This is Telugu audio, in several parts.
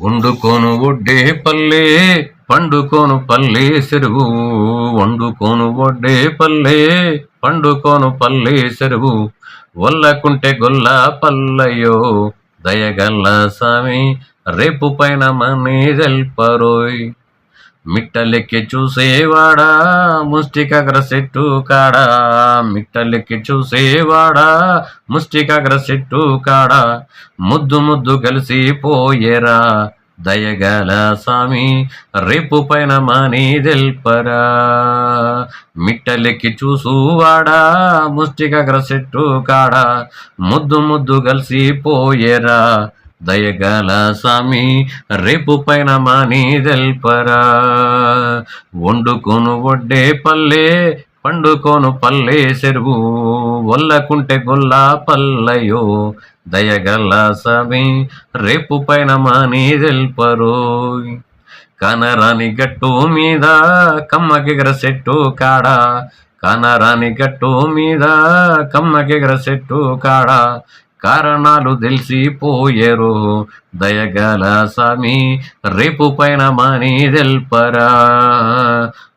వండుకోను ఒడ్డే పల్లె పండుకోను పల్లె చెరువు వండుకోను ఒడ్డే పల్లె పండుకోను పల్లె చెరువు వల్లకుంటే గొల్ల పల్లయ్యో దయగల్ల స్వామి రేపు పైన మనీ జల్పరోయ్. మిట్టలెక్కి చూసేవాడా ముష్టికగ్ర చెట్టు కాడా? మిట్టలెక్కి చూసేవాడా ముష్టికగ్ర చెట్టు కాడా? ముద్దు ముద్దు కలిసి పోయేరా దయగల స్వామి రేపు పైన మాని తెల్పరా? మిట్టలెక్కి చూసువాడా ముష్టికగ్ర చెట్టు కాడా? ముద్దు ముద్దు కలిసి పోయేరా దయగల స్వామి రేపు పైన మాని తెల్పరా వండుకోను వడ్డే పల్లె పండుకోను పల్లె చెరువు. వల్లకుంటే గొల్లా పల్లయ్యో దయగల స్వామి రేపు పైన మాని తెల్పరు కనరాని గట్టు మీద కమ్మకిగర చెట్టు కాడ. కనరాని గట్టు మీద కమ్మకిగర చెట్టు కాడ. కారణాలు తెలిసిపోయేరు. దయగల స్వామి రేపు పైన మాని తెల్పరా.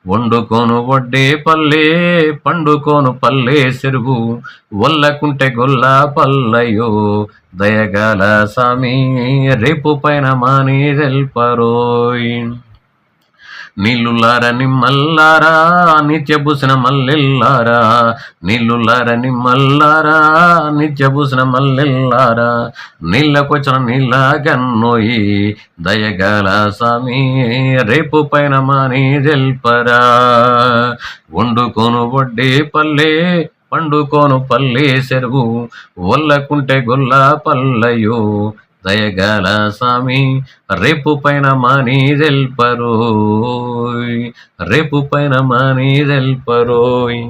వండుకోను వడ్డే పల్లె పండుకోను పల్లె చెరువు. వల్లకుంటే గొల్ల పల్లయ్యో. దయగల స్వామి రేపు పైన మాని తెల్పరోయ్. నీళ్ళులార నిమ్మల్లారా నిత్యభూషణ మల్లెల్లారా. నీళ్ళులార నిమ్మల్లారా నిత్యభూషణ మల్లెల్లారా. నీళ్ళకొచ్చిన నీళ్ళ గన్నోయి దయగల స్వామి రేపు పైన మాని తెల్పరా వండుకోను వడ్డే పల్లె పండుకోను పల్లె చెరువు వల్లకుంటే గొల్ల పల్లయ్యో దయగల స్వామి రేపు పైన మాని తెల్పరోయ్ రేపు పైన మాని తెల్పరోయ్